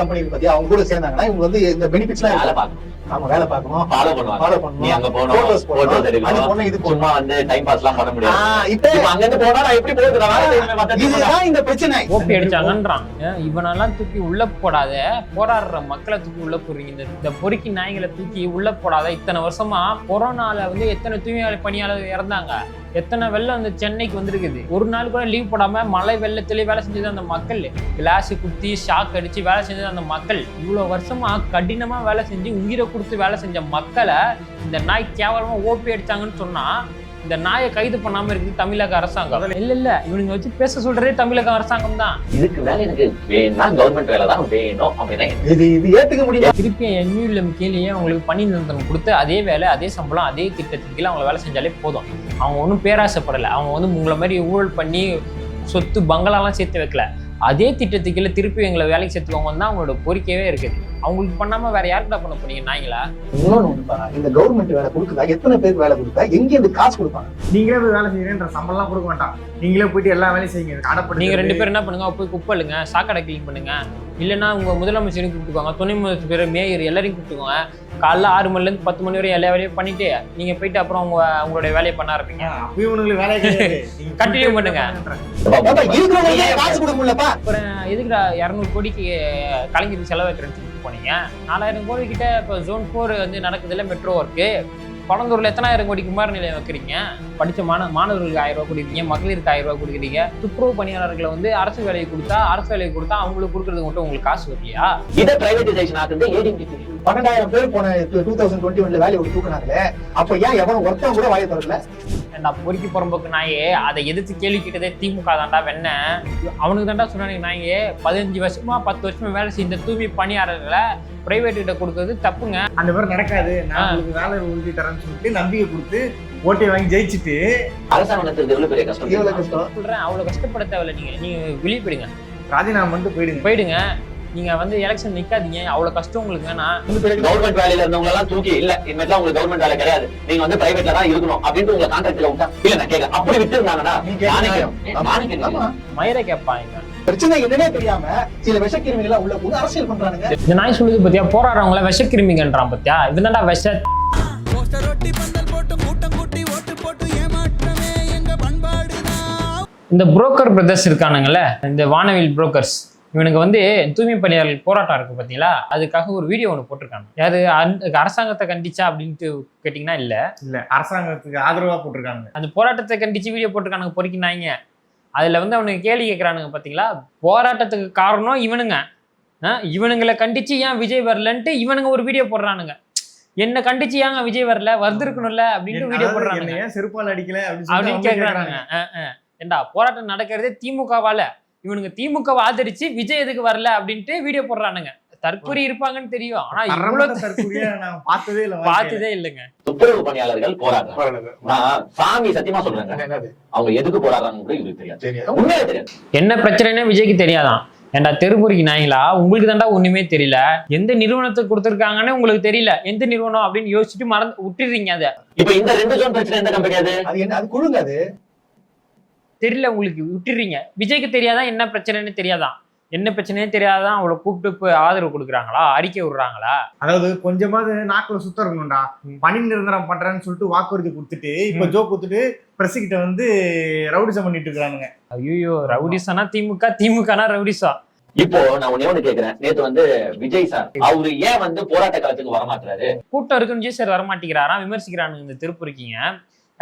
Company இருக்கு பாத்தியா அவங்க கூட சேர்ந்தாங்கன்னா இவங்க வந்து இந்த பெனிஃபிட்ஸ்லாம் வேலை இருக்கு. பார்க்கணும். ஆமா வேலை பார்க்கணும். ஃபாலோ பண்ணுவாங்க. ஃபாலோ நீ அங்க பண்ணணும் போகணும் Photos போடணும். போட்டோஸ் அது பொண்ணு இது எடுக்கணும் சும்மா. வந்து டைம் பாஸ் எல்லாம் பண்ண முடியாது. இப்ப அங்க இருந்து போனா நான் எப்படி வேலை போனா. இதுதான் இந்த பிரச்சனை. ஓபி அடிச்சாங்கன்றான் இவனெல்லாம் தூக்கி உள்ள போடாத. போராடுற மக்களை தூக்கி உள்ள போடுறீங்க. இந்த இந்த பொறுக்கி நாய்களை தூக்கி உள்ள போடாத. இத்தனை வருஷமா கொரோனால வந்து எத்தனை தூய்மை பணியாளர் இறந்தாங்க? எத்தனை வெள்ளம் வந்து சென்னைக்கு வந்திருக்குது? ஒரு நாள் கூட லீவ் போடாம மழை வெள்ளத்திலே வேலை செஞ்சது அந்த மக்கள். கிளாஸ் குத்தி ஷாக் அடிச்சு வேலை செஞ்சது அந்த மக்கள். இவ்வளவு வருஷமா கடினமா வேலை செஞ்சு உயிரை கொடுத்து வேலை செஞ்ச மக்களை இந்த நாய் கேவலமா ஓபி அடிச்சாங்கன்னு சொன்னா இந்த நாயை கைது பண்ணாம இருக்குது தமிழக அரசாங்கம். இல்ல இல்ல. இவனுங்க வச்சு பேச சொல்றதே தமிழக அரசாங்கம் தான். இதுக்கு மேல எனக்கு வேணா கவர்மெண்ட் வேலை தான் வேணும் அப்படின்னா இது இது ஏத்துக்க முடியும்? திருப்பி என்யூஎல்எம் கீழேயே அவங்களுக்கு பணி நிரந்தரம் கொடுத்து அதே வேலை அதே சம்பளம் அதே திட்டத்தின் கீழே அவங்க வேலை செஞ்சாலே போதும். அவங்க ஒன்றும் பேராசைப்படலை. அவங்க வந்து உங்களை மாதிரி ஊழல் பண்ணி சொத்து பங்களாலாம் சேர்த்து வைக்கல. அதே திட்டத்துக்கு கீழே திருப்பி எங்களை வேலைக்கு சேர்த்துக்கோங்க தான் அவங்களோட கோரிக்கையே இருக்குது. அவங்களுக்கு பண்ணாம வேற யாருக்கிட்ட பண்ண போறீங்க நாய்ங்களா இன்னொன்னு ஒண்ணுப்பா இந்த கவர்மெண்ட் வேலை கொடுக்குதா? எத்தனை பேருக்கு வேலை கொடுத்தா எங்க இருந்து காசு கொடுப்பாங்க? நீங்களே போய் வேலை செய்யறேன்ற சம்பளம்லாம் கொடுக்க மாட்டான். நீங்களே போயிட்டு எல்லா வேலையும் செய்யுங்க. நீங்க ரெண்டு பேரும் என்ன பண்ணுங்க? போய் குப்பை இல்லைங்க சாக்கடை கிளீன் பண்ணுங்க. இல்லைன்னா உங்க முதலமைச்சரையும் கூப்பிட்டுக்கோங்க துணை முதலமைச்சர் மேயர் எல்லாரையும் கூப்பிட்டுக்கோங்க. காலைல ஆறு மணில இருந்து பத்து மணி வரை எல்லா வேலையும் பண்ணிட்டு நீங்க போயிட்டு அப்புறம் உங்க உங்களுடைய வேலையை பண்ண ஆரம்பிங்க. Continue பண்ணுங்க. கொடுக்க அப்புறம் எதுக்குடா இரநூறு கோடிக்கு கலைஞருக்கு செலவு வைக்கிறேன்னு சொல்லிட்டு போனீங்க? நாலாயிரம் கோடி கிட்ட இப்போ ஜோன் ஃபோர் வந்து நடக்குதுல்ல மெட்ரோ ஒர்க்கு பழந்தூர்ல எத்தனாயிரம் கோடி குமார நிலையம் வைக்கிறீங்க? படிச்ச மாண மாணவர்களுக்கு ஆயிரம் ரூபாய் கொடுக்குறீங்க மகளிருக்கு ஆயிரம் ரூபாய் கொடுக்குறீங்க. துப்புரவு பணியாளர்களை வந்து அரசு வேலையை கொடுத்தா அரசு வேலையை கொடுத்தா அவங்களுக்கு கொடுக்கறது மட்டும் உங்களுக்கு காசு வரலையா? இதை பிரைவேடைசேஷன் ஆகுது பன்னெண்டாயிரம் பேர் போன டூ தௌசண்ட் டுவெண்ட்டி ஒன்ல வேலையை விட்டு தூக்குனாங்களே அப்ப ஏன் எவனும் ஒருத்தன் கூட வாயை திறக்கல? ஏன்டா பொறுக்கி புறம்போக்கு நாயே அதை எதிர்த்து கேள்வி கேட்டதே திமுக தாண்டா வெண்ண. அவனுக்கு தாண்டா சொன்னானுங்க நாயே பதினஞ்சு வருஷமா பத்து வருஷமா வேலை செய்ய இந்த தூய்மை பணியாளர்களை பிரைவேட் கிட்ட கொடுக்கறது தப்புங்க. அந்த மாதிரி நடக்காது. நான் வேலை உறுதி தரேன்னு சொல்லிட்டு நம்பிக்கை கொடுத்து ஓட்டை வாங்கி ஜெயிச்சுட்டு அரசாங்கத்துக்கு எவ்வளவு பெரிய கஷ்டம் எவ்வளவு தெரியுமா? கஷ்டம் சொல்றேன் அவ்வளவு கஷ்டப்பட தேவையில்ல. நீங்க நீங்க வெளியே போயிடுங்க. ராஜினாமா பண்ணிட்டு போயிடுங்க. போயிடுங்க. நீங்க வந்து எலெக்ஷன் நிக்காதீங்க. அவ்வளவு கஷ்டம் உங்களுக்கு வந்து பிறகு கவர்மெண்ட் வேலையில இருந்தவங்க எல்லாம் தூக்கி இல்ல இனிமேல் உங்களுக்கு கவர்மெண்ட் வேலை கிடையாது. நீங்க வந்து பிரைவேட்ல தான் இருக்கணும் அப்படின்ட்டு உங்களை கான்ட்ராக்ட்ல விட்டா இல்ல நான் கேட்க அப்படி விட்டு இருந்தாங்கன்னா மயிரை கேட்பாங்க. பிரச்சனை என்னன்னே தெரியாம சில விஷக்கிருமிகளை உள்ள புது அரசியல் பண்றானுங்க. இந்த நாய் சொல்லுது பத்தியா? போராடுறவங்கள விஷக்கிருமிங்கன்றான் பத்தியா? இவன் தான்டா விஷ இந்த புரோக்கர் பிரதர்ஸ் இருக்கானுங்கல்ல இந்த வானவில் புரோக்கர்ஸ் இவனுக்கு வந்து தூய்மை பணியாளர்கள் போராட்டம் இருக்கு பார்த்தீங்களா அதுக்காக ஒரு வீடியோ ஒன்று போட்டிருக்காங்க. யாரு? அரசாங்கத்தை கண்டிச்சா அப்படின்ட்டு கேட்டிங்கன்னா இல்லை. இல்ல அரசாங்கத்துக்கு ஆதரவா போட்டிருக்காங்க அந்த போராட்டத்தை கண்டிச்சு வீடியோ போட்டிருக்கானுங்க பொறுக்கினாங்க. அதில் வந்து அவனுக்கு கேள்வி கேட்குறானுங்க பார்த்தீங்களா போராட்டத்துக்கு காரணம் இவனுங்க. இவனுங்களை கண்டிச்சு ஏன் விஜய் வரலன்ட்டு இவனுங்க ஒரு வீடியோ போடுறானுங்க. என்ன கண்டிச்சு ஏங்க விஜய் வரல? வந்திருக்கணும்ல அப்படின்ட்டு வீடியோ என்னை ஏன் செருப்பால் அடிக்கல? அப்படின்னு அப்படின்னு ஏண்டா போராட்டம் நடக்கிறதே திமுகவால? இவனுங்க திமுகவை ஆதரிச்சு விஜய் எதுக்கு வரல அப்படின்ட்டு வீடியோ போடுறானுங்க. தற்கொலை இருப்பாங்கன்னு தெரியும். ஆனா இவ்வளவு தற்கொலையை நான் பார்த்ததே இல்ல. பார்த்ததே இல்லைங்க. துப்புரவு பணியாளர்கள் போராடுறாங்க நான் சாமி சத்தியமா சொல்றேங்க. அவங்க எதுக்கு போராடுறாங்க கூட இவருக்கு தெரியாது. தெரியாது. உண்மையிலே தெரியாது. என்ன பிரச்சனைன்னு விஜய்க்கு தெரியாதான். ஏண்டா தெருப்பொறிக்கு நாய்ங்களா? உங்களுக்கு தாண்டா ஒண்ணுமே தெரியல. எந்த நிறுவனத்துக்கு கொடுத்துருக்காங்கன்னு உங்களுக்கு தெரியல. எந்த நிறுவனம் அப்படின்னு யோசிச்சுட்டு மறந்து விட்டுறீங்க அதை. இப்ப இந்த ரெண்டு ஜோன் பிரச்சனை எந்த கம்பெனி அது? அது குழுங்க அது? தெரியல உங்களுக்கு விட்டுறீங்க. விஜய்க்கு தெரியாதான் என்ன பிரச்சனைன்னு தெரியாதான் என்ன பிரச்சனையே தெரியாதான் அவளை கூப்பிட்டு ஆதரவு கொடுக்குறாங்களா? அறிக்கை விடுறாங்களா? அதாவது கொஞ்சமாவது நாக்குல சுத்தம் இருக்கணும்டா. பணி நிரந்தரம் பண்றேன்னு சொல்லிட்டு வாக்குறுதி கொடுத்துட்டு இப்ப ஜோ கொடுத்துட்டு பிரஸ் கிட்ட வந்து ரவுடிசம் பண்ணிட்டு இருக்கானுங்க ஐயோ ரவுடிசானா திமுக திமுகனா ரவுடிசா இப்போ நான் ஒண்ணே ஒண்ணு கேக்குறேன். நேத்து வந்து விஜய் சார் அவரு ஏன் வந்து போராட்ட காலத்துக்கு வரமாட்டாரு கூட்டம் இருக்குன்னு விஜய் சார் வரமாட்டேங்கிறாராம் விமர்சிக்கிறானுங்க இந்த திருப்பூருக்கீங்க.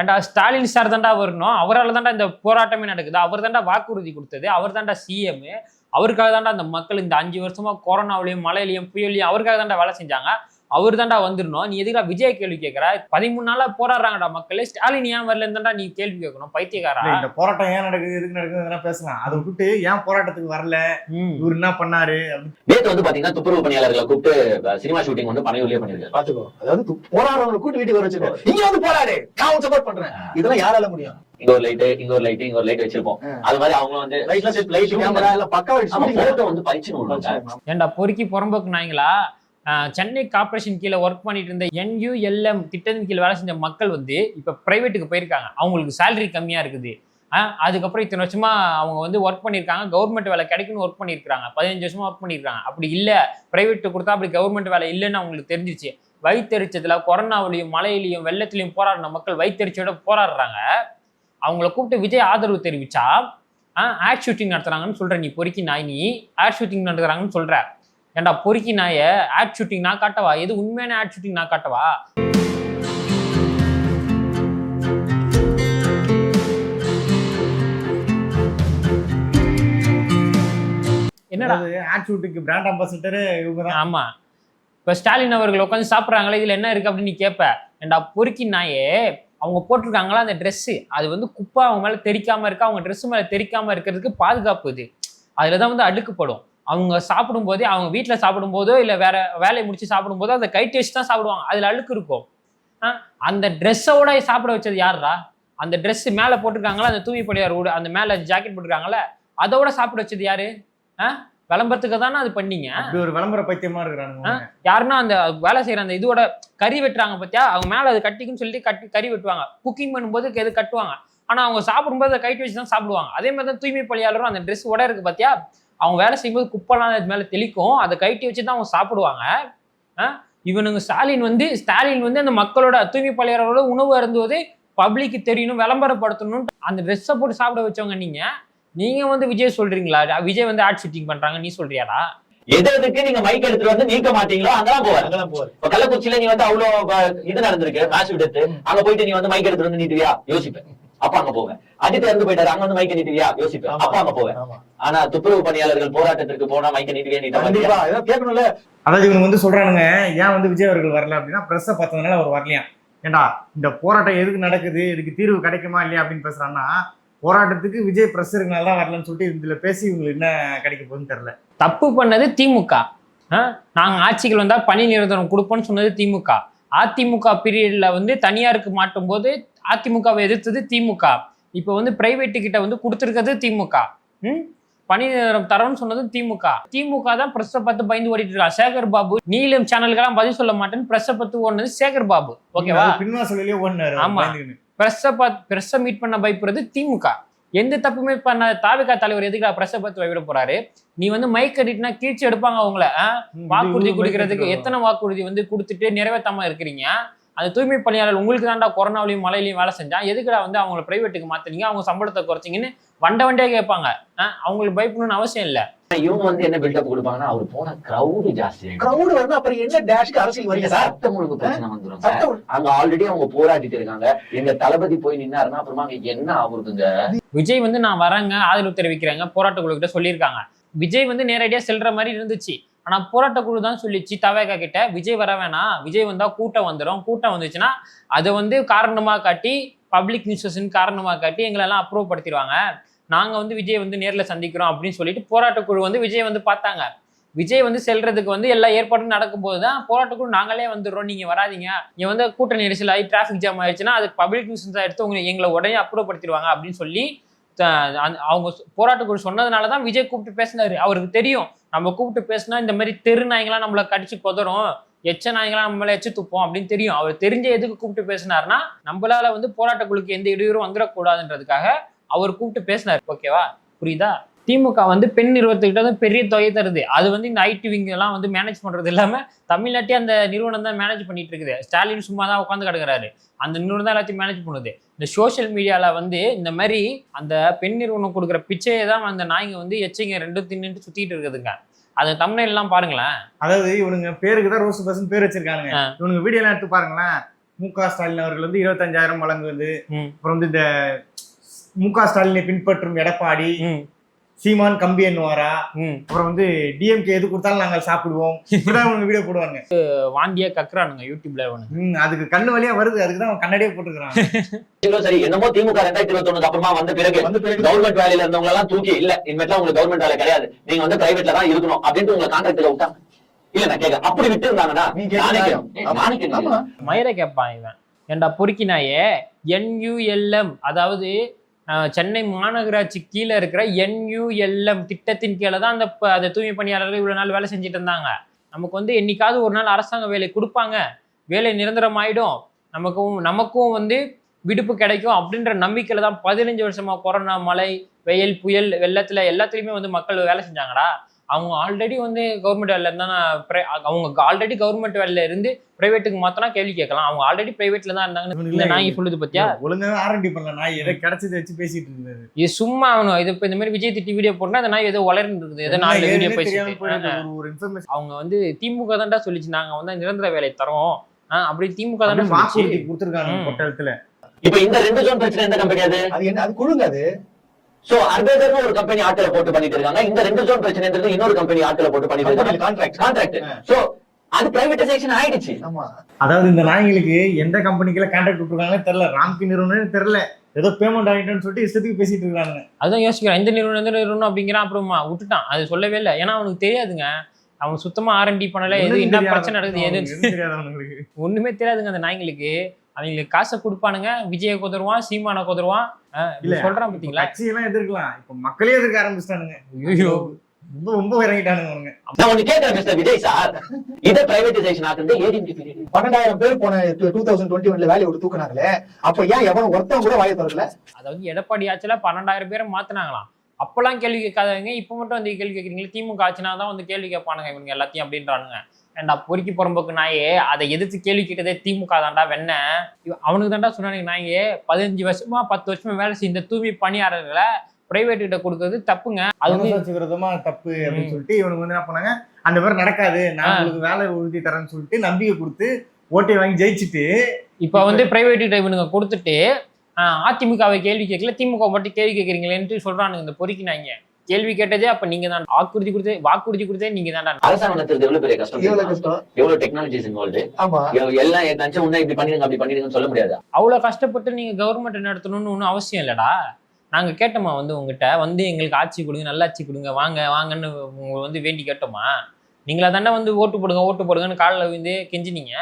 ஏண்டா ஸ்டாலின் சார் தாண்டா வரணும். அவரால் தாண்டா இந்த போராட்டமே நடக்குது. அவர் தாண்டா வாக்குறுதி கொடுத்தது. அவர் தாண்டா சிஎம் அவருக்காக தாண்டா அந்த மக்கள் இந்த அஞ்சு வருஷமா கொரோனாவிலையும் மழையிலையும் புயலையும் அவருக்காக தாண்டா வேலை செஞ்சாங்க. அவர் தாண்டா வந்துடணும் நீ எதுக்குடா விஜய் கேள்வி கேட்கற பதிமூணு நாளா போராடுறாங்கடா மக்கள். ஸ்டாலின் ஏன் வரலன்னு தாண்டா நீ கேள்வி கேட்கணும் பைத்தியக்காரா இல்ல, இந்த போராட்டம் ஏன் நடக்குது எதுக்கு நடக்குது பேசலாம். அதை விட்டுட்டு ஏன் போராட்டத்துக்கு வரல. இவர் என்ன பண்ணாரு? நேத்து வந்து பாத்தீங்கன்னா துப்புரவு பணியாளர்களை கூப்பிட்டு சினிமா ஷூட்டிங் வந்து பனையூர்லயே பண்ணிருக்காரு பாத்துக்கோ. அதாவது போராடுறவங்களை கூட்டு வீட்டுக்கு வர வச்சிருக்கோம் இங்க வந்து போராடு. நான் சப்போர்ட் பண்றேன். இதெல்லாம் யாரால முடியும்? இங்க ஒரு லைட் இங்க ஒரு லைட் இங்க ஒரு லைட் வச்சிருப்போம். அது மாதிரி அவங்களும் வந்து லைட்ல செட் லைட் கேமரா ஆமா shooting போட்டோ வந்து விடுவாங்க. ஏன்டா பொறுக்கி புறம்போக்கு நாய்ங்களா சென்னை கார்ப்பரேஷன் கீழே ஒர்க் பண்ணிட்டு இருந்த என்யூஎல்எம் திட்டத்தின் கீழே வேலை செஞ்ச மக்கள் வந்து இப்போ ப்ரைவேட்டுக்கு போயிருக்காங்க. அவங்களுக்கு சேலரி கம்மியாக இருக்குது. ஆ, அதுக்கப்புறம் இத்தனை வருஷமா அவங்க வந்து ஒர்க் பண்ணியிருக்காங்க. கவர்மெண்ட் வேலை கிடைக்குன்னு ஒர்க் பண்ணியிருக்காங்க பதினஞ்சு வருஷமா ஒர்க் பண்ணியிருக்காங்க. அப்படி இல்லை. ப்ரைவேட்டு கொடுத்தா அப்படி கவர்மெண்ட் வேலை இல்லைன்னு அவங்களுக்கு தெரிஞ்சிச்சு வயிற்றுச்சதுல கொரோனாவிலையும் மழையிலையும் வெள்ளத்திலையும் போராடின மக்கள் வயிற்றுச்சோட போராடுறாங்க. அவங்கள கூப்பிட்டு விஜய் ஆதரவு தெரிவிச்சா ஆட் ஷூட்டிங் நடத்துறாங்கன்னு சொல்ற நீ பொறுக்கி நாய் நீ ஆட் ஷூட்டிங் நடத்துறாங்கன்னு சொல்ற. ஏன்டா பொறுக்கி நாய? ஆட் ஷூட்டிங் நான் காட்டவா? எது உண்மையான ஆட் ஷூட்டிங் நான் காட்டவா? என்னடா? ஆட் ஷூட்டுக்கு பிராண்ட் அம்பாசிடர் இவங்க ஆமா. இப்ப ஸ்டாலின் அவர்கள் உட்காந்து சாப்பிட்றாங்களே இதுல என்ன இருக்கு அப்படின்னு நீ கேட்ப ஏன்டா பொறுக்கி நாயே? அவங்க போட்டிருக்காங்களா அந்த Dress? அது வந்து குப்பை அவங்க மேல தெரிக்காம இருக்கு? அவங்க Dress மேல தெரிக்காம இருக்கிறதுக்கு பாதுகாப்பு இது. அதுல தான் வந்து அழுக்குப்படும் அவங்க சாப்பிடும்போதே அவங்க வீட்ல சாப்பிடும்போதோ இல்ல வேற வேலையை முடிச்சு சாப்பிடும்போதோ அந்த கை டேஸ்ட் தான் சாப்பிடுவாங்க. அதுல அழுக்கு இருக்கும். அந்த ட்ரெஸ்ஸோட சாப்பிட வச்சது யாருடா அந்த Dress மேல போட்டிருக்காங்களா? அந்த தூய்மை பணியார் ஊடு அந்த மேல ஜாக்கெட் போட்டிருக்காங்கல்ல அதோட சாப்பிட வச்சது யாரு? விளம்பரத்துக்கு தானே அது பண்ணீங்க? ஒரு விளம்பர பைத்தியமா இருக்கிறானுங்க யாருன்னா அந்த வேலை செய்யற அந்த இதோட கறி வெட்டுறாங்க பார்த்தியா அவங்க மேல அது கட்டிக்குன்னு சொல்லிட்டு கட்டி கறி வெட்டுவாங்க. குக்கிங் பண்ணும்போது எது கட்டுவாங்க. ஆனா அவங்க சாப்பிடும்போது அதை கைட்டு வச்சு தான் சாப்பிடுவாங்க. அதே மாதிரி தான் தூய்மை பணியாளரும் அந்த ட்ரெஸ் உட இருக்கு பார்த்தியா அவங்க வேலை செய்யும்போது குப்பெல்லாம் அது மேல தெளிக்கும். அதை கைட்டி வச்சு தான் அவங்க சாப்பிடுவாங்க? இவனுங்க ஸ்டாலின் வந்து ஸ்டாலின் வந்து அந்த மக்களோட தூய்மை பணியாளரோட உணவு அருந்துவது பப்ளிக்கு தெரியணும் விளம்பரப்படுத்தணும் அந்த ட்ரெஸ்ஸை போட்டு சாப்பிட வச்சவங்க நீங்க நீங்க வந்து விஜய் சொல்றீங்களா? விஜய் வந்து ஆட் ஷூட்டிங் பண்றாங்க நீ சொல்றியாடா? எது எதுக்கு நீங்க மைக் எடுத்துட்டு வந்து நீக்க மாட்டீங்களோ அங்கதான் போவார். அங்கெல்லாம் போவாரு. இப்ப கள்ளக்குறிச்சியில நீ வந்து அவ்வளவு இது நடந்திருக்கு மேட்ச் விடுத்து அங்க போயிட்டு நீ வந்து மைக் எடுத்துட்டு வந்து நீட்டுவியா யோசிப்பேன். அப்ப அங்க போவேன். அஜித் இறந்து போயிட்டாரு. அங்க வந்து மைக்க நீட்டுவியா யோசிப்பேன். அப்ப அங்க போவேன். ஆனா துப்புரவு பணியாளர்கள் போராட்டத்திற்கு போனா மைக்க நீட்டுவியா நீட்ட கேட்கணும்ல. அதாவது இவங்க வந்து சொல்றானுங்க ஏன் வந்து விஜய் அவர்கள் வரல அப்படின்னா பிரஸ்ஸை பார்த்ததுனால அவர் வரலையா? ஏண்டா இந்த போராட்டம் எதுக்கு நடக்குது? இதுக்கு தீர்வு கிடைக்குமா இல்லையா அப்படின்னு பேசுறான்னா போராட்டத்துக்கு விஜய் பிரஸ் இருக்கனால தான் வரலன்னு சொல்லிட்டு இதுல பேசி இவங்களுக்கு என்ன கிடைக்க போகுதுன்னு தெரியல. தப்பு பண்ணது திமுக? நாங்க ஆட்சிகள் வந்தா பணி நிரந்தரம் கொடுப்போம்னு சொன்னது திமுக. அதிமுக பீரியட்ல வந்து தனியாருக்கு மாட்டும் போது அதிமுகவை எதிர்த்தது திமுக. இப்போ வந்து பிரைவேட்டு கிட்ட வந்து கொடுத்துருக்கிறது திமுக. ம்? பணி நிரந்தரம் தரோம்னு சொன்னதும் திமுக. திமுக தான் பிரஸ்ஸை பார்த்து பயந்து ஓடிட்டு இருக்கா. சேகர் பாபு நீலம் சேனலுக்கெல்லாம் பதில் சொல்ல மாட்டேன்னு பிரஸ்ஸை பார்த்து ஓடுனது சேகர் பாபு. ஓகேவா? அது பின்வா சொல்லியே ஓடினாரு ஆமா. ப்ரெஸ்ஸை பார்த்து ப்ரெஸ்ஸை மீட் பண்ண பயப்படுறது திமுக. எந்த தப்புமே பண்ண தாவிகா தலைவர் எதுக்கு ப்ரெஸ்ஸை பார்த்து பயப்பட போறாரு? நீ வந்து மைக் கட்டிட்டுனா கீழ்ச்சி எடுப்பாங்க அவங்கள? வாக்குறுதி கொடுக்கறதுக்கு எத்தனை வாக்குறுதி வந்து கொடுத்துட்டு நிறைவேற்றாம இருக்கிறீங்க? அந்த தூய்மை பணியாளர் உங்களுக்கு தான்டா கொரோனாவிலையும் மழையிலையும் வேலை செஞ்சா எதுக்குடா வந்து அவங்கள பிரைவேட்டுக்கு மாத்துனீங்க? அவங்க சம்பளத்தை குறைச்சிங்கன்னு வண்ட வண்டியா கேட்பாங்க? அவங்களுக்கு பயப்படணும்னு அவசியம் இல்லை. இவங்க வந்து என்ன பில்டப் கொடுப்பாங்கன்னா அவர் போன கிரௌடு ஜாஸ்தி கிரௌடு வந்து அப்புறம் என்ன டேஷ்க்கு அரசியல் வரீங்க சார் சட்டம் ஒழுங்கு பிரச்சனை வந்துரும் சட்ட ஒழு- அங்க ஆல்ரெடி அவங்க போராடிட்டு இருக்காங்க. எங்க தளபதி போய் நின்னாருன்னா அப்புறமா அங்க என்ன ஆகுறதுங்க? விஜய் வந்து நான் வரேங்க ஆதரவு தெரிவிக்கிறேங்க போராட்ட குழு கிட்ட சொல்லியிருக்காங்க. விஜய் வந்து நேரடியா செல்ற மாதிரி இருந்துச்சு. ஆனா போராட்ட குழு தான் சொல்லிச்சு தவேகா கிட்ட விஜய் வர வேணாம். விஜய் வந்தா கூட்டம் வந்துடும் கூட்டம் வந்துச்சுன்னா அதை வந்து காரணமா காட்டி பப்ளிக் நியூஸஸ்ன்னு காரணமா காட்டி எங்களெல்லாம் அப்ரூவ் படுத்திடுவாங்க. நாங்க வந்து விஜய் வந்து நேர்ல சந்திக்கிறோம் அப்படின்னு சொல்லிட்டு போராட்ட குழு வந்து விஜய் வந்து பார்த்தாங்க. விஜய் வந்து செல்றதுக்கு வந்து எல்லா ஏற்பாடும் நடக்கும்போது தான் போராட்டக்குழு நாங்களே வந்துடுறோம். நீங்க வராதீங்க. இங்க வந்து கூட்ட நெரிசல் ஆகி டிராஃபிக் ஜாம் ஆயிடுச்சுன்னா அதுக்கு பப்ளிக் நியூசன்ஸ் எடுத்து உங்களை எங்களை உடனே அப்ரூவ் படுத்திடுவாங்க அப்படின்னு சொல்லி அவங்க போராட்டக்குழு சொன்னதுனால தான் விஜய் கூப்பிட்டு பேசினாரு. அவருக்கு தெரியும். நம்ம கூப்பிட்டு பேசினா இந்த மாதிரி தெரு நாய்ங்களாம் நம்மள கடிச்சு கொதறும் எச்ச நாய்ங்களாம் நம்மள எச்சு துப்போம் அப்படின்னு தெரியும். அவர் தெரிஞ்ச எதுக்கு கூப்பிட்டு பேசினாருன்னா நம்மளால வந்து போராட்டக்குழுக்கு எந்த இடையூறும் வந்துடக்கூடாதுன்றதுக்காக அவர் கூப்பிட்டு பேசினார். ஓகேவா? புரியுதா? திமுக வந்து பெண் நிறுவனத்துக்கிட்ட வந்து பெரிய தொகை தருது. அது வந்து இந்த ஐடி விங் எல்லாம் வந்து மேனேஜ் பண்றது இல்லாம தமிழ்நாட்டே அந்த நிறுவனம் தான் மேனேஜ் பண்ணிட்டு இருக்குது. ஸ்டாலின் சும்மா தான் உட்காந்து கிடக்குறாரு. அந்த நிறுவனம் தான் எல்லாத்தையும் மேனேஜ் பண்ணுது. இந்த சோஷியல் மீடியால வந்து இந்த மாதிரி அந்த பெண் நிறுவனம் கொடுக்குற பிச்சையை தான் அந்த நாய்ங்க வந்து எச்சைங்க ரெண்டும் தின்னுட்டு சுத்திட்டு இருக்குதுங்க. அந்த தமிழ்நாடு எல்லாம் பாருங்களேன். அதாவது இவனுங்க பேருக்கு தான் ரோஸ் பர்சன் பேர் வச்சிருக்கானுங்க. ஆ. இவனுங்க வீடியோ எல்லாம் எடுத்து பாருங்களேன். மு க ஸ்டாலின் அவர்கள் வந்து இருபத்தஞ்சாயிரம் வழங்குவது. அப்புறம் வந்து இந்த மு க ஸ்டாலினை பின்பற்றும் எடப்பாடி. சீமான் கம்பி எண்ணுவாரா? ம். அப்புறம் வந்து டிஎம்கே எது கொடுத்தாலும் நாங்கள் சாப்பிடுவோம். இப்படிதான் வீடியோ போடுவாங்க வாந்தியா கக்குறானுங்க யூடியூப்ல அவனுங்க ம், அதுக்கு கண்ணு வழியா வருது அதுக்கு தான் அவன் கண்ணாடியே போட்டுக்கிறான். சரி என்னமோ திமுக ரெண்டாயிரத்தி இருபத்தி ஒண்ணுக்கு அப்புறமா வந்த பிறகு வந்து பிறகு. கவர்மெண்ட் வேலையில இருந்தவங்க எல்லாம் தூக்கி இல்ல இனிமேட்லாம் உங்களுக்கு கவர்மெண்ட் வேலை கிடையாது. நீங்க வந்து பிரைவேட்ல தான் இருக்கணும் அப்படின்ட்டு உங்களை கான்ட்ராக்ட்ல விட்டாங்க. இல்ல நான் கேட்க அப்படி விட்டு இருந்தாங்கன்னா மயிரை கேட்பான் இவன். ஏன்டா பொறுக்கி நாயே என்யூஎல்எம் அதாவது சென்னை மாநகராட்சி கீழே இருக்கிற என்யூஎல்எம் திட்டத்தின் கீழே தான் அந்த அந்த தூய்மை பணியாளர்கள் இவ்வளோ நாள் வேலை செஞ்சுட்டு இருந்தாங்க. நமக்கு வந்து என்னைக்காவது ஒரு நாள் அரசாங்க வேலை கொடுப்பாங்க. வேலை நிரந்தரமாயிடும். நமக்கும் நமக்கும் வந்து விடுப்பு கிடைக்கும் அப்படின்ற நம்பிக்கையில தான் பதினஞ்சு வருஷமா கொரோனா மழை வெயில் புயல் வெள்ளத்துல எல்லாத்துலயுமே வந்து மக்கள் வேலை செஞ்சாங்கடா. அவங்க ஆல்ரெடி வந்து கவர்மெண்ட் வேலையில இருந்தா அவங்க ஆல்ரெடி கவர்மெண்ட் வேலையில இருந்து பிரைவேட்டுக்கு மாத்தினா கேள்வி கேட்கலாம். அவங்க ஆல்ரெடி பிரைவேட்ல தான் இருந்தாங்கன்னு இந்த நாய் சொல்லுது பத்தியா? ஒழுங்காவே ஆரண்டி பண்ணல. நாய் எதை கிடைச்சதை வச்சு பேசிட்டு இருந்தது. இது சும்மா அவனு இது இப்ப இந்த மாதிரி விஜய் திட்டி வீடியோ போட்டா அந்த நாய் ஏதோ வளர்ந்து இருக்குது. ஏதோ நாலு வீடியோ பேசிட்டு அவங்க வந்து திமுக தான்டா சொல்லிச்சு. நாங்க வந்து நிரந்தர வேலை தரோம். அப்படி திமுக தானே கொடுத்துருக்காங்க. கொட்டலத்துல இப்ப இந்த ரெண்டு ஜோன் பிரச்சனை எந்த கம்பெனி அது? அது என்ன அது குழுங்க அது? சோ அர்பேதர்னு ஒரு கம்பெனி ஆட்களை போட்டு பண்ணிட்டு இருக்காங்க இந்த ரெண்டு ஜோன் பிரச்சனைன்றது இன்னொரு கம்பெனி ஆட்களை போட்டு பண்ணிட்டு இருக்காங்க கான்ட்ராக்ட் கான்ட்ராக்ட் சோ அது பிரைவேடைசேஷன் ஆயிடுச்சு. ஆமா. அதாவது இந்த நாய்களுக்கு எந்த கம்பெனிக்குல கான்ட்ராக்ட் கொடுத்துருக்காங்களே தெரியல. ராம்கி நிறுவனம் தெரியல. ஏதோ பேமெண்ட் ஆகிட்டோன்னு சொல்லிட்டு இஷ்டத்துக்கு பேசிட்டு இருக்காங்க அதான் யோசிக்கிறேன். இந்த நிறுவனம் எந்த நிறுவனம் அப்படிங்கிறான். அப்புறமா விட்டுட்டான். அது சொல்லவே இல்லை. ஏன்னா அவனுக்கு தெரியாதுங்க. அவன் சுத்தமா ஆர்என்டி பண்ணல. எது என்ன பிரச்சனை நடக்குது எது ஒண்ணுமே தெரியாதுங்க அந்த நாய்ங்களுக்கு அவங்களுக்கு காசை கொடுப்பானுங்க விஜய குதருவான் சீமான குதருவான். இல்ல. சொல்றான் பாத்தீங்களா? கட்சியெல்லாம் எதிர்க்கலாம். இப்ப மக்களே எதிர்க்க ஆரம்பிச்சிட்டானுங்க. ஐயோ. ரொம்ப ரொம்ப இறங்கிட்டானுங்க நான் ஒண்ணு கேட்கிறேன் மிஸ்டர் விஜய் சார். இதை பிரைவேடைசேஷன் ஆக்குறது ஏடிஎம்கே பீரியட் பன்னெண்டாயிரம் பேர் போன டூ தௌசண்ட் டுவெண்ட்டி ஒன்ல வேலையை விட்டு தூக்குனாங்களே அப்ப ஏன் எவனும் ஒருத்தன் கூட வாயை திறக்கல? அதாவது எடப்பாடி ஆட்சியில பன்னெண்டாயிரம் பேரை மாத்தினாங்களாம். அப்பெல்லாம் கேள்வி கேட்காதவங்க இப்போ மட்டும் வந்து கேள்வி கேட்குறீங்களா? திமுக ஆச்சுனா தான் வந்து கேள்வி கேட்பானுங்க இவங்க எல்லாத்தையும் அப்படின்றானுங்க. ஏன்டா பொறுக்கி புறம்போக்கு நாயே? அதை எதிர்த்து கேள்வி கேட்டதே திமுக தான்டா வெண்ண. அவனுக்கு தான்டா சொன்னானுங்க நாயே பதினஞ்சு வருஷமா பத்து வருஷமா வேலை செய்ய இந்த தூய்மை பணியாளர்களை பிரைவேட் கிட்ட கொடுக்கறது தப்புங்க. அது விரோதமா தப்பு அப்படின்னு. சொல்லிட்டு இவனுக்கு வந்து என்ன பண்ணாங்க? அந்த மாதிரி நடக்காது. நான். உங்களுக்கு வேலை உறுதி தரேன்னு சொல்லிட்டு நம்பிக்கை கொடுத்து ஓட்டை வாங்கி ஜெயிச்சுட்டு இப்போ வந்து பிரைவேட் கிட்ட இவனுங்க கொடுத்துட்டு அதிமுகவை கேள்வி கேட்கல திமுக மட்டும் கேள்வி கேட்குறீங்களேன்ட்டு சொல்றானுங்க இந்த பொறுக்கினாங்க கேள்வி கேட்டதே அப்ப நீங்க தான் வாக்குறுதி கொடுத்தே வாக்குறுதி கொடுத்தே நீங்க தான்டா அரசாங்கம் நடத்துறது எவ்வளவு பெரிய கஷ்டம் எவ்வளவு தெரியுமா? கஷ்டம்? எவ்வளவு டெக்னாலஜிஸ் இன்வால்வ்டு ஆமா. எல்லாம் நினைச்சா உன்ன இப்படி பண்ணிடுங்க அப்படி பண்ணிடுங்கன்னு சொல்ல முடியாது. அவ்வளோ கஷ்டப்பட்டு நீங்க கவர்மெண்ட் நடத்தணும்னு ஒன்றும் அவசியம் இல்லடா. நாங்க கேட்டோமா வந்து உங்ககிட்ட? வந்து எங்களுக்கு ஆட்சி கொடுங்க நல்லாட்சி கொடுங்க வாங்க வாங்கன்னு உங்களை வந்து வேண்டி கேட்டோமா? நீங்களா தானே வந்து ஓட்டு போடுங்க ஓட்டு போடுங்கன்னு காலில் வந்து கெஞ்சினீங்க.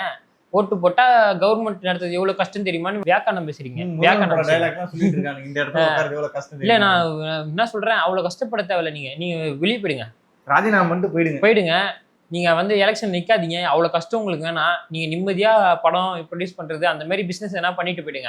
ஓட்டு போட்டா கவர்மெண்ட் நடத்துறது எவ்வளவு கஷ்டம் தெரியுமான்னு வியாக்கானம் பேசுறீங்க. வியாக்கானம் இல்ல? நான் என்ன சொல்றேன்? அவ்வளவு கஷ்டப்பட தேவையில்ல நீங்க. நீங்க வெளியே போயிடுங்க. ராஜினாமா பண்ணிட்டு போயிடுங்க. போயிடுங்க. நீங்க வந்து எலெக்ஷன் நிக்காதீங்க. அவ்வளவு கஷ்டம் உங்களுக்கு வேணாம். நீங்க நிம்மதியா படம் ப்ரொடியூஸ் பண்றது அந்த மாதிரி பிசினஸ் என்ன பண்ணிட்டு போயிடுங்க.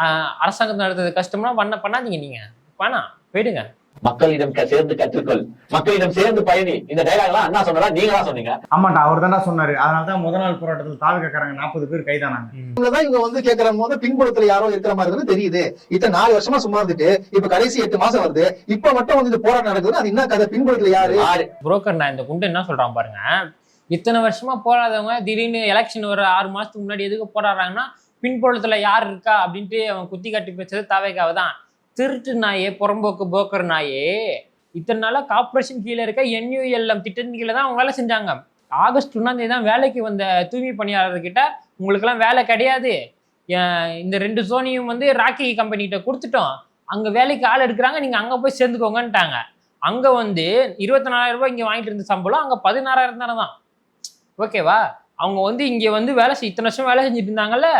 ஆஹ் அரசாங்கம் நடத்துறது கஷ்டம்னா பண்ண பண்ணாதீங்க நீங்க. வேணாம். போயிடுங்க. மக்களிடம் க- சேர்ந்து கற்றுக்கொள். மக்களிடம் சேர்ந்து பயணி. இந்த டைலாக் எல்லாம் அண்ணா சொன்னதா நீங்களா சொன்னீங்க? ஆமாட்டா அவர் தானே சொன்னாரு. அதனால தான் முதல் நாள் போராட்டத்தில் தாழ்வு கேட்கறாங்க நாற்பது பேர் கைதானாங்க. இவங்கதான் இவங்க வந்து கேக்குற போது பின்புலத்துல யாரோ இருக்கிற மாதிரி தெரியுது. இத்தனை நாலு வருஷமா சும்மா இருந்துட்டு இப்ப கடைசி எட்டு மாசம் வருது. இப்ப மட்டும் வந்து இந்த போராட்டம் நடக்குது அது என்ன கதை? பின்புலத்துல யாரு? யாரு? புரோக்கர் நான் இந்த குண்டு என்ன சொல்றான் பாருங்க. இத்தனை வருஷமா போராதவங்க திடீர்னு எலெக்ஷன் ஒரு ஆறு மாசத்துக்கு முன்னாடி எதுக்கு போராடுறாங்கன்னா பின்புலத்துல யார் இருக்கா அப்படின்ட்டு அவன் குத்தி காட்டி பேசுறது தவைக்காக தான் திருட்டு நாயே புறம்போக்கு புரோக்கர் நாயே. இத்தனை நாளாக கார்பரேஷன் கீழே இருக்க என்யூஎல்எம் திட்டத்தின் கீழே தான் அவங்க வேலை செஞ்சாங்க. ஆகஸ்ட் ஒன்றாம் தேதி தான் வேலைக்கு வந்த தூய்மை பணியாளர்கிட்ட உங்களுக்கெல்லாம் வேலை கிடையாது. இந்த ரெண்டு சோனியும் வந்து ராக்கி கம்பெனிகிட்ட கொடுத்துட்டோம். அங்கே வேலைக்கு ஆள் எடுக்கிறாங்க நீங்கள் அங்கே போய் சேர்ந்துக்கோங்கன்ட்டாங்க. அங்கே வந்து இருபத்தி நாலாயிரம் ரூபாய் இங்க வாங்கிட்டு இருந்த சம்பளம் அங்கே பதினாறாயிரம் தானே தான். ஓகேவா? அவங்க வந்து இங்கே வந்து வேலை செய் இத்தனை வருஷம் வேலை செஞ்சுட்டு இருந்தாங்கல்ல.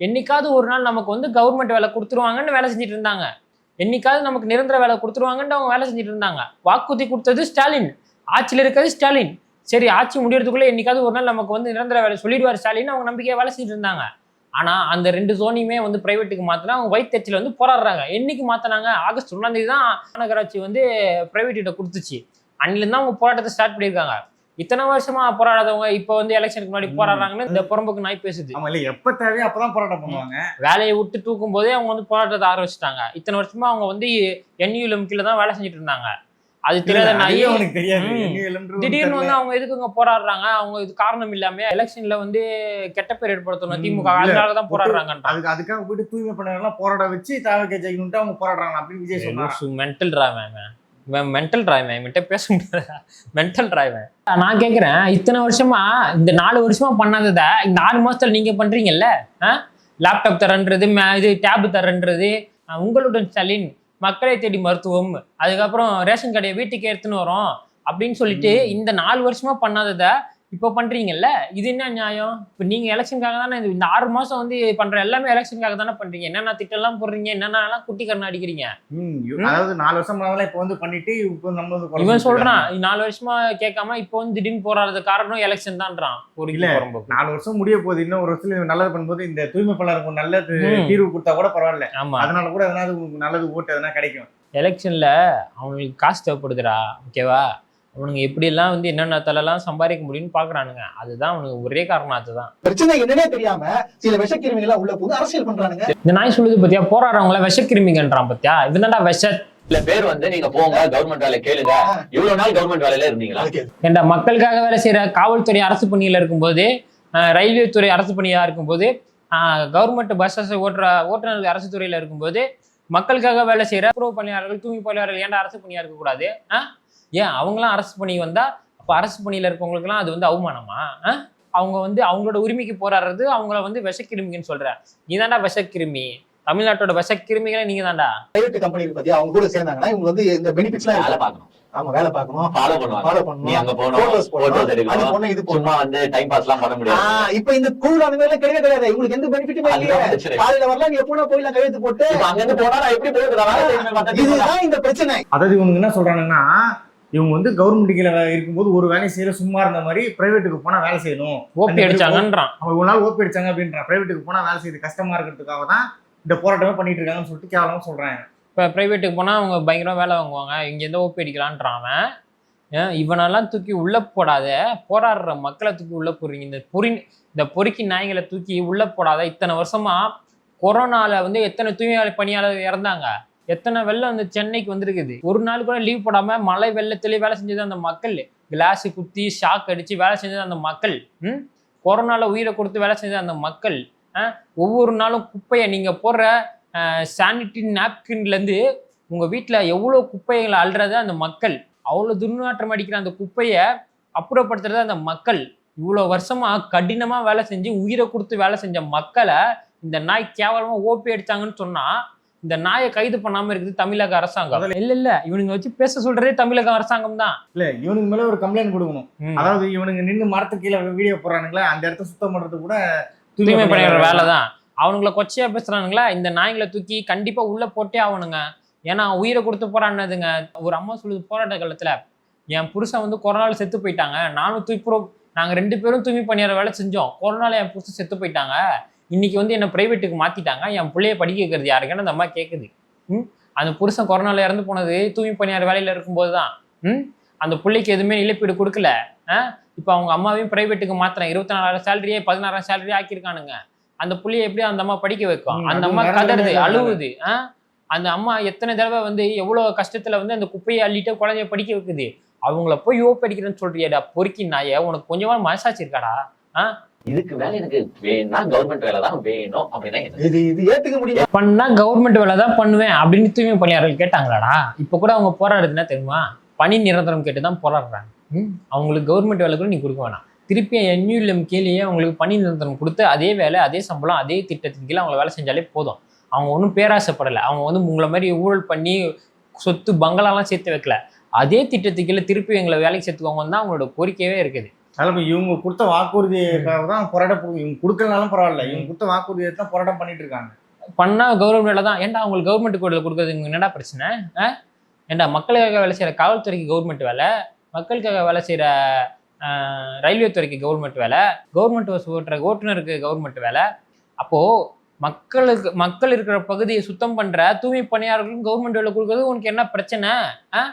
என்னைக்காவது ஒரு நாள் நமக்கு வந்து கவர்மெண்ட் வேலை கொடுத்துருவாங்கன்னு வேலை செஞ்சுட்டு இருந்தாங்க. என்னைக்காவது நமக்கு நிரந்தர வேலை கொடுத்துருவாங்கன்ட்டு அவங்க வேலை செஞ்சுட்டு இருந்தாங்க. வாக்குறுதி கொடுத்தது ஸ்டாலின். ஆட்சியில் இருக்கிறது ஸ்டாலின். சரி ஆட்சி முடியறதுக்குள்ளே என்னைக்காவது ஒரு நாள் நமக்கு வந்து நிரந்தர வேலை சொல்லிடுவார் ஸ்டாலின் அவங்க நம்பிக்கையாக வேலை செஞ்சுட்டு இருந்தாங்க. ஆனா அந்த ரெண்டு சோனியுமே வந்து பிரைவேட்டுக்கு மாற்றினா அவங்க வயிற்றுல வந்து போராடுறாங்க. என்னைக்கு மாற்றினாங்க ஆகஸ்ட் ஒன்றாந்தேதி தான் மாநகராட்சி வந்து பிரைவேட் கிட்ட கொடுத்துச்சு. அன்னிலேருந்து தான் அவங்க போராட்டத்தை ஸ்டார்ட் பண்ணியிருக்காங்க. இத்தனை வருஷமா போராடாதவங்க இப்போ வந்து எலெக்ஷனுக்கு முன்னாடி போராடுறாங்கன்னு இந்த புறம்போக்கு நாய் பேசுது. ஆமா இல்ல எப்ப தேவையோ அப்பதான் போராட்டம் பண்ணுவாங்க. வேலையை விட்டு தூக்கும் போதே அவங்க வந்து போராட்டத்தை ஆரம்பிச்சிட்டாங்க. இத்தனை வருஷமா அவங்க வந்து என்யூஎல்எம் கீழே தான் வேலை செஞ்சுட்டு இருந்தாங்க. அது தெரியாத நாய் அவனுக்கு தெரியாது. திடீர்னு. வந்து அவங்க எதுக்குங்க போராடுறாங்க? அவங்க இது காரணம் இல்லாம எலெக்ஷன்ல வந்து கெட்ட பேர் ஏற்படுத்தணும். திமுக. அதனால தான் போராடுறாங்கன்றாங்க. அதுக்கு அதுக்காக போயிட்டு தூய்மை பண்ணலாம் போராட வச்சு தாவக்க ஜெயிக்கணும்ட்டு அவங்க போராடுறாங்க அப்படின்னு விஜய் சொன்னாங்க மென்டல் டிராவன் மென்டல் டிராவன் இவன்கிட்ட பேச முடியாது. மென்டல் டிராவன் நான் கேட்குறேன் இத்தனை வருஷமா இந்த நாலு வருஷமா பண்ணாததை இந்த ஆறு மாசத்துல நீங்க பண்றீங்கல்ல? லேப்டாப் தரன்றது இது டேப் தரன்றது உங்களுடன் ஸ்டாலின் மக்களை தேடி மருத்துவம் அதுக்கப்புறம் ரேஷன் கடையை வீட்டுக்கு எடுத்துன்னு வரோம் அப்படின்னு சொல்லிட்டு இந்த நாலு வருஷமா பண்ணாததை இப்போ பண்றீங்கல்ல இது என்ன நியாயம்? இப்போ நீங்க எலெக்ஷனுக்காக தானே இந்த- ஆறு மாசம் வந்து பண்ற எல்லாமே எலெக்ஷனுக்காக தானே பண்றீங்க. என்னென்ன திட்டம்லாம் போடுறீங்க? என்னென்னலாம் குட்டி கரணம் அடிக்கிறீங்க? அதாவது நாலு வருஷம் இப்போ வந்து பண்ணிட்டு இப்போ நம்ம இவன் சொல்றான் நாலு வருஷமா கேட்காம இப்போ வந்து திடீர்னு போராடுறது காரணம் எலெக்ஷன் தான்றான். ஒரு இல்ல. நாலு வருஷம் முடிய போகுது இன்னும் ஒரு வருஷத்துல நல்லது பண்ணும்போது இந்த தூய்மை ஒரு நல்ல. தீர்வு கொடுத்தா கூட பரவாயில்ல. ஆமா. அதனால கூட எதனாவது உங்களுக்கு நல்லது ஓட்டு எதனா கிடைக்கும். எலெக்ஷன்ல அவங்களுக்கு காசு தேவைப்படுதுடா ஓகேவா? அவனுங்க எப்படியெல்லாம் வந்து என்னென்ன தலெல்லாம் சம்பாதிக்க முடியும்னு பாக்குறானுங்க. அதுதான் அவனுக்கு ஒரே காரணம் அதுதான். பிரச்சனை என்னன்னே தெரியாம சில விஷக்கிருமிகள் எல்லாம் உள்ள புகுந்து அரசியல் பண்றானுங்க. இந்த நாய் சொல்லுது பத்தியா போராடுறவங்கள விஷக்கிருமிங்கன்றான் பத்தியா? இவன் தான்டா விஷ இல்ல பேர் வந்து நீங்க போங்க கவர்மெண்ட் வேலை கேளுங்க. இவ்வளவு நாள் கவர்மெண்ட் வேலையில இருந்தீங்களா? ஏண்டா மக்களுக்காக வேலை செய்யற காவல்துறை அரசு பணியில இருக்கும்போது ரயில்வே துறை அரசு பணியா இருக்கும்போது கவர்மெண்ட் பஸ்ஸஸ் ஓட்டுற ஓட்டுநர் அரசு துறையில இருக்கும்போது மக்களுக்காக வேலை செய்யற துப்புரவு பணியாளர்கள் தூய்மை பணியாளர்கள் ஏன்டா அரசு பணியா இருக்கக்கூடாது? ஏன் அவங்களாம் அரசு பணி வந்தா அப்ப அரசு பணியில இருக்கவங்களுக்குலாம் அது வந்து அவமானமா? அவங்க வந்து அவங்களோட உரிமைக்கு போராடுறது அவங்கள வந்து விஷக்கிருமிங்கன்னு சொல்ற நீ தான்டா விஷக்கிருமி. தமிழ்நாட்டோட விஷக்கிருமிகளை நீங்க தான்டா? பிரைவேட் கம்பெனி பத்தி அவங்க கூட சேர்ந்தாங்கன்னா இவங்க வந்து இந்த பெனிஃபிட்ஸ் எல்லாம் வேலை. பார்க்கணும். ஆமா வேலை பார்க்கணும். ஃபாலோ பண்ணுவாங்க. ஃபாலோ நீ அங்க பண்ணணும் போகணும் போட்டோஸ் போட்டோஸ் போடணும். அது எடுக்கணும் போடணும் இது சும்மா வந்து டைம் பாஸ் எல்லாம் பண்ண முடியாது. இப்ப இந்த குழு அந்த மாதிரி கிடையவே கிடையாது. இவங்களுக்கு எந்த பெனிஃபிட்டுமே பிரச்சனை. காலையில வரலாம் நீ எப்போ போயிடலாம் கையெழுத்து போட்டு இப்ப அங்க இருந்து போனா நான் எப்படி எல்லாம். இதுதான் இந்த பிரச்சனை. அதாவது இவங்க என்ன சொல்றாங்கன்னா இவங்க வந்து கவர்மெண்ட் கீழே இருக்கும்போது ஒரு வேலையை செய்யற சும்மா இருந்த மாதிரி பிரைவேட்டுக்கு போனா வேலை செய்யணும். ஓபி அடிச்சாங்கன்றான். அவங்க ஒரு நாள் ஓப்பி அடிச்சாங்க அப்படின்றான் பிரைவேட்டுக்கு போனா வேலை செய்யறது கஷ்டமா இருக்கிறதுக்காக தான் இந்த போராட்டமே பண்ணிட்டு இருக்காங்கன்னு சொல்லிட்டு கேவலமா சொல்றாங்க. இப்போ ப்ரைவேட்டுக்கு போனால் அவங்க பயங்கரமாக வேலை வாங்குவாங்க. இங்கே எந்த ஓப்பி அடிக்கலான்றான் அவன். இவனெல்லாம் தூக்கி உள்ளே போடாத. போராடுற மக்களை தூக்கி உள்ளே போடுறீங்க. இந்த பொறி இந்த பொறுக்கி நாய்களை தூக்கி உள்ளே போடாத. இத்தனை வருஷமா கொரோனால வந்து எத்தனை தூய்மை பணியாளர் இறந்தாங்க. எத்தனை வெள்ளம் வந்து சென்னைக்கு வந்திருக்குது? ஒரு நாள் கூட லீவ் போடாம மழை வெள்ளத்திலே வேலை செஞ்சது அந்த மக்கள். கிளாஸ் குத்தி ஷாக் அடிச்சு வேலை செஞ்சது அந்த மக்கள். ம்? கொரோனால உயிரை கொடுத்து வேலை செஞ்சது அந்த மக்கள். ஒவ்வொரு நாளும் குப்பையை நீங்க போடுற சானிட்டரி நாப்கின்லேருந்து உங்கள் வீட்டில் எவ்வளோ குப்பைகளை அள்ளுறது அந்த மக்கள். அவ்வளோ துர்நாற்றம் அடிக்கிற அந்த குப்பையை அப்புறப்படுத்துறது அந்த மக்கள். இவ்வளோ வருஷமாக கடினமாக வேலை செஞ்சு உயிரை கொடுத்து வேலை செஞ்ச மக்களை இந்த நாய் கேவலமாக ஓப்பி அடித்தாங்கன்னு சொன்னால் இந்த நாயை கைது பண்ணாமல் இருக்குது தமிழக அரசாங்கம். இல்லை இல்லை இவனுங்க வச்சு பேச சொல்கிறதே தமிழக அரசாங்கம் தான். இல்ல இவனுக்கு மேல ஒரு கம்ப்ளைண்ட் கொடுக்கணும். அதாவது இவனுங்க நின்னு மரத்துக்கு கீழே வீடியோ போடுறானுங்களே? அந்த இடத்த சுத்தம் பண்றது கூட தூய்மை பணியாளர் வேலை தான். அவனுங்கள கொச்சையா பேசுறானுங்களா? இந்த நாய்களை தூக்கி கண்டிப்பா உள்ள போட்டே ஆகணுங்க ஏன்னா உயிரை கொடுத்து போராடினதுங்க. ஒரு அம்மா சொல்லுது போராட்ட காலத்துல என் புருஷன் வந்து கொரோனால செத்து போயிட்டாங்க. நானும் தூய்ப்புறோம் நாங்க ரெண்டு பேரும் தூய்மை பணியாளர் வேலை செஞ்சோம். கொரோனால என் புருஷன் செத்து போயிட்டாங்க. இன்னைக்கு வந்து என்ன பிரைவேட்டுக்கு மாத்திட்டாங்க. என் பிள்ளைய படிக்க வைக்கிறது யாருக்குன்னு அந்த அம்மா கேக்குது. ம்? அந்த புருஷன் கொரோனால இறந்து போனது தூய்மை பணியாளர் வேலையில இருக்கும்போது தான். ம்? அந்த பிள்ளைக்கு எதுவுமே இழப்பீடு கொடுக்கல. ஆ? இப்போ அவங்க அம்மாவையும் பிரைவேட்டுக்கு மாத்துறேன். இருபத்தி நாலாயிரம் சேலரியே பதினாறாயிரம் சேலரி ஆக்கியிருக்கானுங்க. அந்த புள்ளைய எப்படி அந்த அம்மா படிக்க வைக்கும்? அந்த அம்மா கதறுது அழுவுது. ஆ? அந்த அம்மா எத்தனை தடவை வந்து எவ்வளவு கஷ்டத்துல வந்து அந்த குப்பையை அள்ளிட்டு குழந்தைய படிக்க வைக்குது. அவங்கள போய் ஓப் அடிக்கிறேன்னு சொல்றியாடா பொறுக்கி நாய உனக்கு கொஞ்சமா மனசாட்சி இருக்காடா? இதுக்கு மேல எனக்கு வேணா கவர்மெண்ட் வேலை தான் வேணும் அப்படின்னா? இது இது ஏத்துக்க முடியாது பண்ணா கவர்மெண்ட் வேலை தான் பண்ணுவேன் அப்படின்னு தூய்மை பணியாளர்கள் கேட்டாங்களாடா? இப்ப கூட அவங்க போராடுறதுன்னா தெரியுமா? பணி நிரந்தரம் கேட்டு தான் போராடுறாங்க அவங்களுக்கு கவர்மெண்ட் வேலை கூட நீ கொடுக்க வேணாம். திருப்பி என்யூஎல்எம் கீழேயே அவங்களுக்கு பணி நிரந்தரம் கொடுத்து அதே வேலை அதே சம்பளம் அதே திட்டத்தின் கீழே அவங்க வேலை செஞ்சாலே போதும். அவங்க ஒன்றும் பேராசைப்படலை. அவங்க வந்து உங்களை மாதிரி ஊழல் பண்ணி சொத்து பங்களாலாம் சேர்த்து வைக்கல. அதே திட்டத்துக்கு கீழே திருப்பி எங்களை வேலைக்கு சேர்த்துக்கோங்க தான் அவங்களோட கோரிக்கையவே இருக்குது. இப்போ இவங்க கொடுத்த வாக்குறுதிக்காக தான் போராட்டம் இவங்க கொடுக்கலனாலும் பரவாயில்ல. இவங்க கொடுத்த வாக்குறுதியை தான் போராட்டம் பண்ணிட்டு இருக்காங்க. பண்ணா கவர்மெண்ட் வேலை தான். ஏன்டா அவங்களுக்கு கவர்மெண்ட் கோடில் கொடுக்கறது? என்னடா பிரச்சனை? ஏன்டா மக்களுக்காக வேலை செய்கிற காவல்துறைக்கு கவர்மெண்ட் வேலை? மக்களுக்காக வேலை செய்கிற ரயில்வே துறைக்கு கவர்மெண்ட் வேலை? கவர்மெண்ட் பஸ் ஓட்டுற ஓட்டுநருக்கு கவர்மெண்ட் வேலை? அப்போது மக்களுக்கு மக்கள் இருக்கிற பகுதியை சுத்தம் பண்ற தூய்மை பணியாளர்களுக்கும் கவர்மெண்ட் வேலை கொடுக்கறது உனக்கு என்ன பிரச்சனை?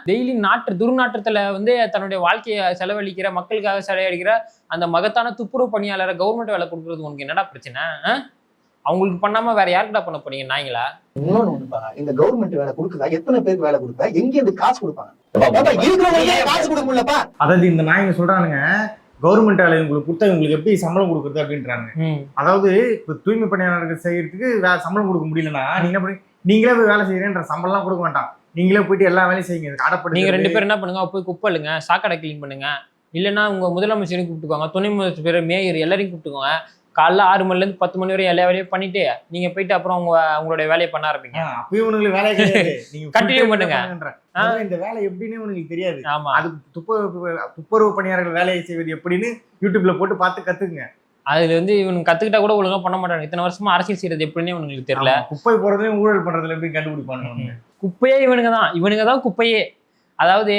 டெய்லி நாட்டு துர்நாற்றத்துல வந்து தன்னுடைய வாழ்க்கையை செலவழிக்கிற மக்களுக்காக செலவழிக்கிற அந்த மகத்தான துப்புரவு பணியாளரை கவர்மெண்ட் வேலை கொடுக்கறது உனக்கு என்னடா பிரச்சனை? அவங்களுக்கு பண்ணாம வேற யாருக்குடா பண்ண போறீங்க நாய்ங்களா? இன்னொன்னு ஒண்ணுப்பா இந்த கவர்மெண்ட் வேலை கொடுக்குதா? எத்தனை பேருக்கு வேலை கொடுத்தா எங்க இருந்து காசு கொடுப்பாங்க? காசு கொடுக்க முடியலப்பா. அதாவது இந்த நாய்ங்க சொல்றானுங்க கவர்மெண்ட் வேலை இவங்களுக்கு கொடுத்தா இவங்களுக்கு எப்படி சம்பளம் கொடுக்குறது அப்படின்றாங்க. அதாவது இப்போ தூய்மை பணியாளருக்கு செய்யறதுக்கு வே சம்பளம் கொடுக்க முடியலன்னா நீங்க என்ன பண்ணி நீங்களே போய் வேலை செய்யறேன்ற சம்பளம்லாம் கொடுக்க வேண்டாம் நீங்களே போயிட்டு எல்லா வேலையும் செய்யுங்க. இதுக்கு அடப்படு நீங்க ரெண்டு பேரும் என்ன பண்ணுங்க? போய் குப்பை அள்ளுங்க சாக்கடை க்ளீன் பண்ணுங்க. இல்லைன்னா உங்க முதலமைச்சரையும் கூப்பிட்டுக்கோங்க. துணை முதலமைச்சர் மேயர் எல்லாரையும் கூப்பிட்டுக்கோங்க. காலைல ஆறு மணில இருந்து பத்து மணி வரையும் எல்லா வேலையும் பண்ணிட்டு நீங்க போயிட்டு அப்புறம் உங்க உங்களுடைய வேலையை பண்ண ஆரம்பிங்க. அப்பயும் இவனுங்களுக்கு வேலை கிடையாது. நீங்க time பண்ணுங்க. இந்த வேலை எப்படின்னு உனக்கு தெரியாது. ஆமா. அது துப்புரவு துப்புரவு பணியாளர்கள் வேலையை செய்வது எப்படின்னு யூடியூப்ல போட்டு பார்த்து கத்துக்குங்க. அதுல வந்து இவனுக்கு கத்துக்கிட்டா கூட ஒழுங்கா பண்ண மாட்டாங்க இத்தனை வருஷமா அரசியல் செய்யறது எப்படின்னு இவனுக்கு தெரியல. குப்பை போறதுலயும் ஊழல் பண்றதுல எப்படி கண்டுபிடிப்பானுங்க குப்பையே இவனுங்க தான். இவனுங்க தான் குப்பையே. அதாவது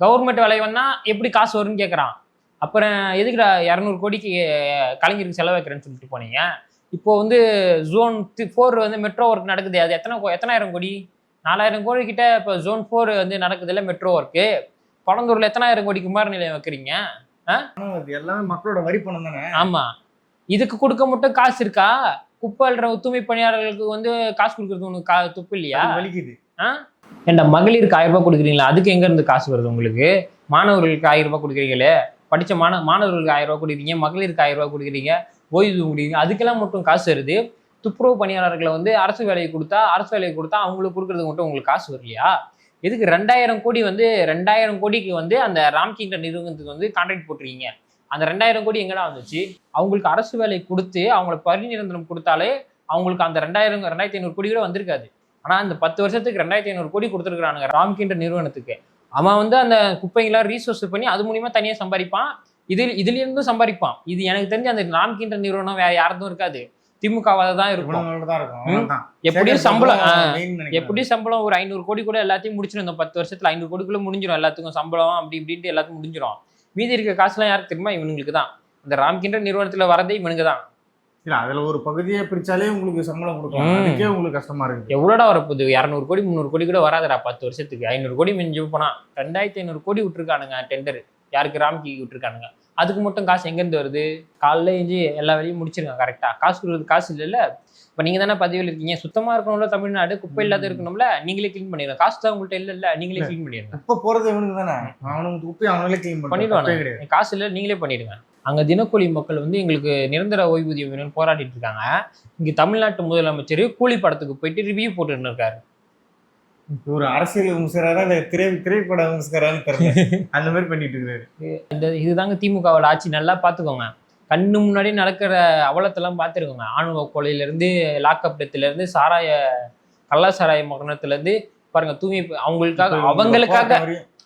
கவர்மெண்ட் வேலை வந்தா எப்படி காசு வரும்னு கேட்குறான் அப்புறம் எதுக்குடா இரநூறு கோடிக்கு கலைஞருக்கு செலவு வைக்கிறேன்னு சொல்லிட்டு போனீங்க? இப்போ வந்து ஜோன் ஃபோர் வந்து மெட்ரோ ஒர்க் நடக்குது. அது எத்தனை எத்தனாயிரம் கோடி? நாலாயிரம் கோடி கிட்ட இப்போ ஜோன் ஃபோர் வந்து நடக்குதுல்ல மெட்ரோ ஒர்க்கு பழந்தூர்ல எத்தனாயிரம் கோடி குமார நிலையம் வைக்கிறீங்க? எல்லாமே மக்களோட வரி பணம் தானே. ஆமா. இதுக்கு கொடுக்க மட்டும் காசு இருக்கா? குப்பை அள்ளுற தூய்மை பணியாளர்களுக்கு வந்து காசு கொடுக்கறது உனக்கு கா துப்பு இல்லையா? வலிக்குது. ஏன்டா மகளிருக்கு ஆயிரம் ரூபாய் கொடுக்குறீங்களா? அதுக்கு எங்க இருந்து காசு வருது உங்களுக்கு? மாணவர்களுக்கு ஆயிரம் ரூபாய் கொடுக்குறீங்களே? படித்த மாண மாணவர்களுக்கு ஆயிரம் ரூபா கொடுக்குறீங்க மகளிருக்கு ஆயிரம் ரூபா கொடுக்குறீங்க ஓய்வு கொடுக்குறீங்க அதுக்கெல்லாம் மட்டும் காசு வருது. துப்புரவு பணியாளர்களை வந்து அரசு வேலையை கொடுத்தா அரசு வேலையை கொடுத்தா அவங்களுக்கு கொடுக்குறது மட்டும் உங்களுக்கு காசு வரலையா? எதுக்கு ரெண்டாயிரம் கோடி வந்து ரெண்டாயிரம் கோடிக்கு வந்து அந்த ராம்கின்ற நிறுவனத்துக்கு வந்து கான்ட்ராக்ட் போட்டிருக்கீங்க. அந்த ரெண்டாயிரம் கோடி எங்கடா வந்துச்சு? அவங்களுக்கு அரசு வேலை கொடுத்து அவங்கள பணி நிரந்தரம் கொடுத்தாலே அவங்களுக்கு அந்த ரெண்டாயிரம் ரெண்டாயிரத்தி ஐநூறு கோடி கூட வந்திருக்காது. ஆனால் இந்த பத்து வருஷத்துக்கு ரெண்டாயிரத்தி ஐநூறு கோடி கொடுத்துருக்குறானுங்க ராம்கின்ற நிறுவனத்துக்கு. அவன் வந்து அந்த குப்பைங்களாம் ரீசோர்ஸ் பண்ணி அது மூலியமா தனியா சம்பாதிப்பான். இதில் இதுல இருந்தும் சம்பாதிப்பான். இது எனக்கு தெரிஞ்சு அந்த ராம்கின்ற நிறுவனம் வேற யாருக்கும் இருக்காது. திமுகவாக தான் இருக்கும். எப்படியும் சம்பளம் தான் ஆ, main நினைக்கிறேன். எப்படி சம்பளம் ஒரு ஐநூறு கோடி கூட எல்லாத்தையும் முடிச்சிடும் இந்த பத்து வருஷத்துல ஐநூறு கோடிக்குள்ள முடிஞ்சிடும் எல்லாத்துக்கும் சம்பளம் அப்படி இப்படின்ட்டு எல்லாத்துக்கும் முடிஞ்சிடும் மீதி இருக்க காசுலாம் யாருக்கு தெரியுமா? இவனுங்களுக்கு தான். இந்த ராம்கின்ற நிறுவனத்துல வரதே இவனுக்கு தான். இல்ல அதுல ஒரு பகுதியை பிரிச்சாலே உங்களுக்கு சம்பளம் கொடுக்கலாம். ம். அதுக்கே உங்களுக்கு கஷ்டமா இருக்கு. எவ்வளோடா வரப்போகுது? இரநூறு கோடி முந்நூறு கோடி கூட வராதுடா பத்து வருஷத்துக்கு. ஐநூறு கோடி மிஞ்சி போனா ரெண்டாயிரத்தி ஐநூறு கோடி விட்டுருக்கானுங்க டெண்டர் யாருக்கு? ராம்கி விட்டுருக்கானுங்க. அதுக்கு மட்டும் காசு எங்கேருந்து வருது? காலைல ஏஞ்சி எல்லா வேலையும் முடிச்சிருங்க கரெக்டா காசு கொடுக்குறது காசு இல்லைல்ல? இப்போ நீங்க தானே பதிவில் இருக்கீங்க சுத்தமா இருக்கணும்ல தமிழ்நாடு குப்பை இல்லாத இருக்கணும்ல? நீங்களே க்ளீன் பண்ணிடுங்க காசு தான் உங்கள்கிட்ட இல்ல இல்ல. நீங்களே க்ளீன் பண்ணிடுங்க குப்பை போறது இவனுக்கு தானே? அவனுக்கு குப்பை அவங்களே கிளீன் பண்ணிடுவானு கிடையாது. காசு இல்லை நீங்களே பண்ணிடுங்க. அங்க தினக்கூலி மக்கள் வந்து எங்களுக்கு நிரந்தர ஓய்வூதியம் வேணும்னு போராடிட்டு இருக்காங்க. இங்க தமிழ்நாட்டு முதலமைச்சர் கூலி படத்துக்கு போயிட்டு ரிவ்யூ போட்டுன்னு இருக்காரு. ஒரு அரசியல் விமர்சகரா இல்ல திரை திரைப்பட விமர்சகரான்னு தெரியல. அந்த மாதிரி பண்ணிட்டு இருக்காரு. இந்த இதுதாங்க திமுகவோட ஆட்சி. நல்லா பார்த்துக்கோங்க கண்ணு முன்னாடி நடக்கிற அவலத்தெல்லாம் பார்த்துருக்கோங்க ஆணவ கொலையிலேருந்து லாக்அப் டெத்துலேருந்து சாராய கள்ள சாராய மகனத்துலேருந்து பாருங்க தூய்மை அவங்களுக்காக அவங்களுக்காக.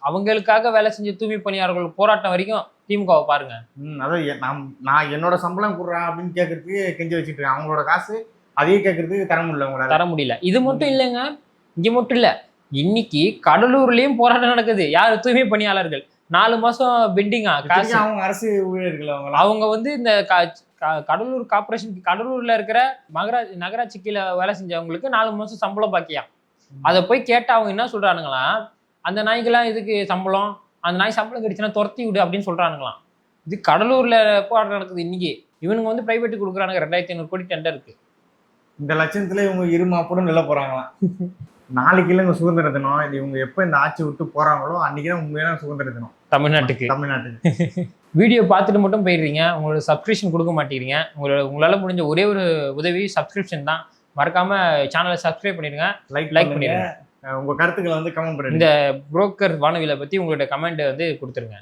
அவங்களுக்காக வேலை செஞ்ச தூய்மை பணியாளர்கள் போராட்டம் வரைக்கும் திமுகவை பாருங்க. ம், அதான் எ- நான் நான் என்னோட சம்பளம் கொடுறா அப்படின்னு கேட்கறதுக்கு கெஞ்சி வச்சுட்டு இருக்கேன். அவங்களோட காசு அதையும் கேட்கறதுக்கு தர முடியல உங்களால தர முடியல. இது மட்டும் இல்லைங்க. இங்க மட்டும் இல்ல. இன்னைக்கு கடலூர்லயும் போராட்டம் நடக்குது. யார்? தூய்மை பணியாளர்கள். நாலு மாசம் பெண்டிங்கா? காசு. அவங்க அரசு ஊழியர்கள் அவங்க அவங்க வந்து இந்த கடலூர் கார்பரேஷன் கடலூர்ல இருக்கிற மகராஜ் நகராட்சி கீழே வேலை செஞ்சவங்களுக்கு நாலு மாசம் சம்பளம் பாக்கியாம் அதை போய் கேட்டா அவங்க என்ன சொல்றானுங்களாம் அந்த நாய்க்கெல்லாம் இதுக்கு சம்பளம்? அந்த நாய் சம்பளம் கிடைச்சுன்னா துரத்தி விடு அப்படின்னு சொல்றானுங்களாம். இது கடலூர்ல போராட்டம் நடக்குது இன்னைக்கு. இவனுங்க வந்து பிரைவேட் கொடுக்குறானுங்க. ரெண்டாயிரத்தி ஐநூறு கோடி டெண்டர் இருக்கு இந்த லட்சணத்துல இவங்க இருமாப்படும் நில போறாங்களாம். நாளைக்கு இல்லைங்க சுதந்திர தினம். இது இவங்க எப்ப இந்த ஆட்சி விட்டு போறாங்களோ அன்னைக்கு தான் உண்மையான சுதந்திர தினம். தமிழ்நாட்டுக்கு. தமிழ்நாட்டுக்கு. வீடியோ பார்த்துட்டு மட்டும் போயிடுறீங்க. உங்களோட சப்ஸ்கிரிப்ஷன் கொடுக்க மாட்டேங்கிறீங்க உங்களோட உங்களால் முடிஞ்ச ஒரே ஒரு உதவி சப்ஸ்கிரிப்ஷன் தான். மறக்காம சேனலை சப்ஸ்கிரைப் பண்ணிடுங்க. லைக் லைக் பண்ணிடுங்க. பண்ணிடுங்க அஹ் உங்க கருத்துக்களை வந்து கமெண்ட் பண்ணுங்க. இந்த புரோக்கர் வானவிலை பத்தி உங்களோட கமெண்ட் வந்து கொடுத்துருங்க.